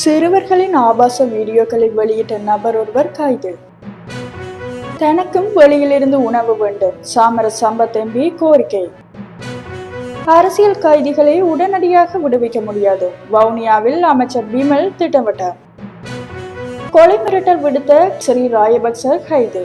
சிறுவர்களின் ஆபாச வீடியோக்களை வெளியிட்ட நபர் ஒருவர் கைது. தனக்கும் வெளியிலிருந்து உணவு வேண்டும் சாமர சம்பத் எம்பி கோரிக்கை. அரசியல் கைதிகளை உடனடியாக விடுவிக்க முடியாது. வவுனியாவில் அமைச்சர் பிமல் திட்டமிட்டார். கொலை மிரட்டல் விடுத்த ஸ்ரீ ராயபக்ச கைது.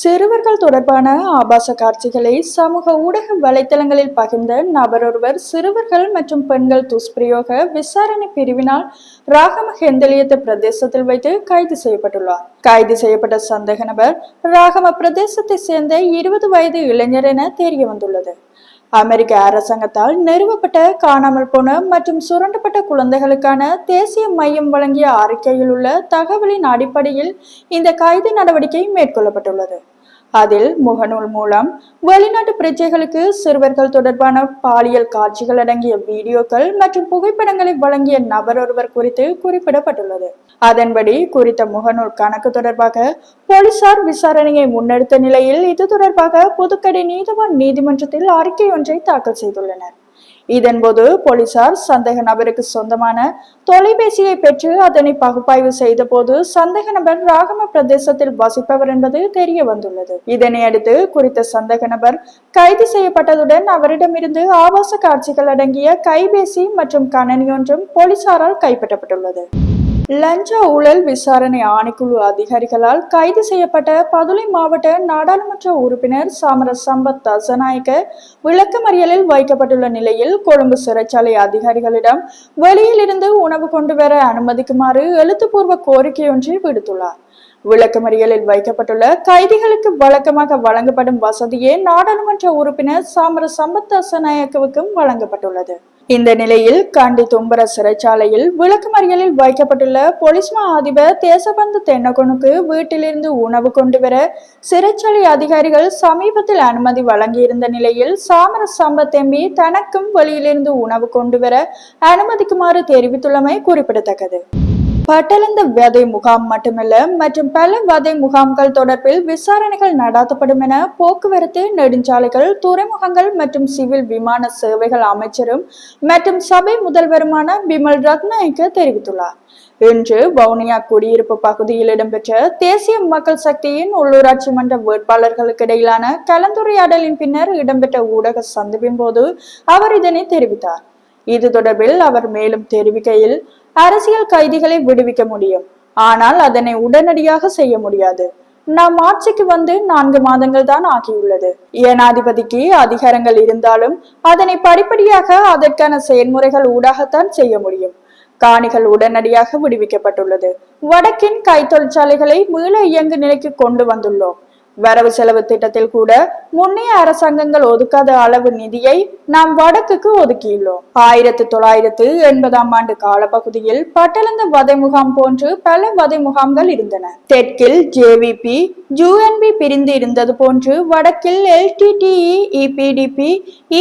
சிறுவர்கள் தொடர்பான ஆபாச காட்சிகளை சமூக ஊடக வலைத்தளங்களில் பகிர்ந்த நபரொருவர் சிறுவர்கள் மற்றும் பெண்கள் துஷ்பிரயோக விசாரணை பிரிவினால் ராகம ஹெந்தலியத்த பிரதேசத்தில் வைத்து கைது செய்யப்பட்டுள்ளார். கைது செய்யப்பட்ட சந்தேக நபர் ராகம பிரதேசத்தை சேர்ந்த இருபது வயது இளைஞர் என தெரிய வந்துள்ளது அமெரிக்க அரசாங்கத்தால் நிறுவப்பட்ட காணாமல் போன மற்றும் சுரண்டப்பட்ட குழந்தைகளுக்கான தேசிய மையம் வழங்கிய அறிக்கையில் உள்ள தகவலின் அடிப்படையில் இந்த கைது நடவடிக்கை மேற்கொள்ளப்பட்டுள்ளது. அதில் முகநூல் மூலம் வெளிநாட்டு பிரஜைகளுக்கு சிறுவர்கள் தொடர்பான பாலியல் காட்சிகள் அடங்கிய வீடியோக்கள் மற்றும் புகைப்படங்களை வழங்கிய நபர் ஒருவர் குறித்து குறிப்பிடப்பட்டுள்ளது. அதன்படி குறித்த முகநூல் கணக்கு தொடர்பாக போலீசார் விசாரணையை முன்னெடுத்த நிலையில் இது தொடர்பாக புதுக்கடை நீதவான் நீதிமன்றத்தில் அறிக்கை ஒன்றை தாக்கல் செய்துள்ளனர். இதன்போது போலீசார் சந்தேக நபருக்கு சொந்தமான தொலைபேசியை பெற்று அதனை பகுப்பாய்வு செய்த போது சந்தேக நபர் ராகம பிரதேசத்தில் வசிப்பவர் என்பது தெரிய வந்துள்ளது. இதனை அடுத்து குறித்த சந்தேக நபர் கைது செய்யப்பட்டதுடன் அவரிடமிருந்து ஆபாச காட்சிகள் அடங்கிய கைபேசி மற்றும் கணனி ஒன்றும் போலீசாரால் கைப்பற்றப்பட்டுள்ளது. லஞ்ச ஊழல் விசாரணை ஆணைக்குழு அதிகாரிகளால் கைது செய்யப்பட்ட பதுளை மாவட்ட நாடாளுமன்ற உறுப்பினர் சாமர சம்பத் தசநாயக்க விளக்கமறியலில் வைக்கப்பட்டுள்ள நிலையில் கொழும்பு சிறைச்சாலை அதிகாரிகளிடம் வெளியிலிருந்து உணவு கொண்டு வர அனுமதிக்குமாறு எழுத்துப்பூர்வ கோரிக்கை ஒன்றை விடுத்துள்ளார். விளக்கமறியலில் வைக்கப்பட்டுள்ள கைதிகளுக்கு வழக்கமாக வழங்கப்படும் வசதியே நாடாளுமன்ற உறுப்பினர் சாமர சம்பத் தசநாயக்கவுக்கும் வழங்கப்பட்டுள்ளது. இந்த நிலையில் கண்டி தும்பர சிறைச்சாலையில் விளக்குமறியலில் வைக்கப்பட்டுள்ள பொலிஸ்மா அதிபர் தேசபந்து தென்னகொனுக்கு வீட்டிலிருந்து உணவு கொண்டு வர சிறைச்சாலை அதிகாரிகள் சமீபத்தில் அனுமதி வழங்கியிருந்த நிலையில் சாமர சம்பத் எம்பி தனக்கும் வெளியிலிருந்து உணவு கொண்டு வர அனுமதிக்குமாறு தெரிவித்துள்ளமை குறிப்பிடத்தக்கது. பட்டலந்த வதை முகாம் மட்டுமல்ல மற்றும் பல வதை முகாம்கள் தொடர்பில் விசாரணைகள் நடாத்தப்படும் என போக்குவரத்து நெடுஞ்சாலைகள் துறைமுகங்கள் மற்றும் சிவில் விமான சேவைகள் அமைச்சரும் மற்றும் சபை முதல்வருமான பிமல் ரத்நாயக்க தெரிவித்துள்ளார். இன்று வவுனியா குடியிருப்பு பகுதியில் இடம்பெற்ற தேசிய மக்கள் சக்தியின் உள்ளூராட்சி மன்ற வேட்பாளர்களுக்கு இடையிலான கலந்துரையாடலின் பின்னர் இடம்பெற்ற ஊடக சந்திப்பின் போது அவர் இதனை தெரிவித்தார். இது தொடர்பில் அவர் மேலும் தெரிவிக்கையில் அரசியல் கைதிகளை விடுவிக்க முடியும். ஆனால் அதனை உடனடியாக செய்ய முடியாது. நாம் ஆட்சிக்கு வந்து நான்கு மாதங்கள் தான் ஆகியுள்ளது. ஏனாதிபதிக்கு அதிகாரங்கள் இருந்தாலும் அதனை படிப்படியாக அதற்கான செயல்முறைகள் ஊடாகத்தான் செய்ய முடியும். காணிகள் உடனடியாக விடுவிக்கப்பட்டுள்ளது. வடக்கின் கை தொழிற்சாலைகளை மீள இயங்கு நிலைக்கு கொண்டு வந்துள்ளோம். வரவு செலவு திட்டத்தில் கூட முன்னைய அரசாங்கங்கள் ஒதுக்காத அளவு நிதியை நாம் வடக்குக்கு ஒதுக்கியுள்ளோம். ஆயிரத்தி தொள்ளாயிரத்து எண்பதாம் ஆண்டு காலப்பகுதியில் பட்டலந்த வதை முகாம் போன்று பல வதை முகாம்கள் இருந்தன. தெற்கில் ஜேவிபி ஜூஎன்பி பிரிந்து இருந்தது போன்று வடக்கில் எல்டிடிஇ இபிடிபி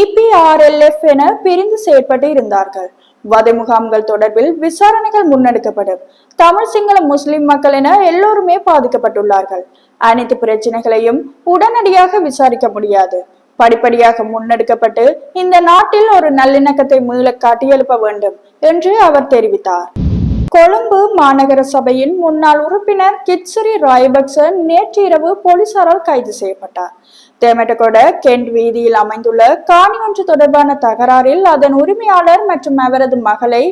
இபிஆர்எல்எஃப் என பிரிந்து செயற்பட்டு இருந்தார்கள். வதை முகாம்கள் தொடர்பில் விசாரணைகள் முன்னெடுக்கப்படும். தமிழ் சிங்கள முஸ்லிம் மக்கள் என எல்லோருமே பாதிக்கப்பட்டுள்ளார்கள். அனைத்து பிரச்சனைகளையும் உடனடியாக விசாரிக்க முடியாது. படிப்படியாக முன்னெடுக்கப்பட்டு இந்த நாட்டில் ஒரு நல்லிணக்கத்தை மீள காட்டியெழுப்ப வேண்டும் என்று அவர் தெரிவித்தார். கொழும்பு மாநகர சபையின் முன்னாள் உறுப்பினர் கிட்சரி ராயபக்சன் நேற்று இரவு போலீசாரால் கைது செய்யப்பட்டார். தேமட்டகொட கெண்ட் வீதியில் அமைந்துள்ள காணி ஒன்று தொடர்பான தகராறில் அதன் உரிமையாளர் மற்றும் அவரது மகளை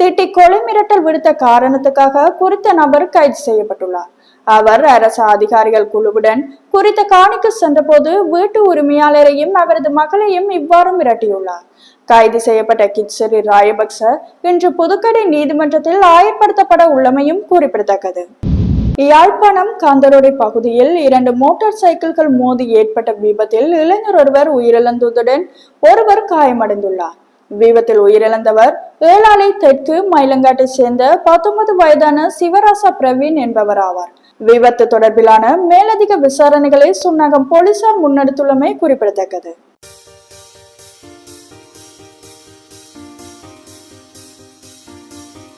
திட்டி கொலை மிரட்டல் விடுத்த காரணத்துக்காக குறித்த நபர் கைது செய்யப்பட்டுள்ளார். அவர் அரசு அதிகாரிகள் குழுவுடன் குறித்த காணிக்கு சென்றபோது வீட்டு உரிமையாளரையும் அவரது மகளையும் இவ்வாறு மிரட்டியுள்ளார் கைது செய்யப்பட்ட கிச்சரி ராயபக்ச இன்று புதுக்கடை நீதிமன்றத்தில் ஆயர்படுத்தப்பட உள்ளமையும் குறிப்பிடத்தக்கது. யாழ்ப்பாணம் காந்தரோடை பகுதியில் இரண்டு மோட்டார் சைக்கிள்கள் மோதி ஏற்பட்ட விபத்தில் இளைஞர் ஒருவர் உயிரிழந்ததுடன் ஒருவர் காயமடைந்துள்ளார். விபத்தில் உயிரிழந்தவர் ஏழாலை தெற்கு மயிலங்காட்டை சேர்ந்த பத்தொன்பது வயதான சிவராசா பிரவீன் என்பவர் ஆவார் விபத்து தொடர்பிலான மேலதிக விசாரணைகளை சுன்னாகம் போலீசார் முன்னெடுத்துள்ளமை குறிப்பிடத்தக்கது.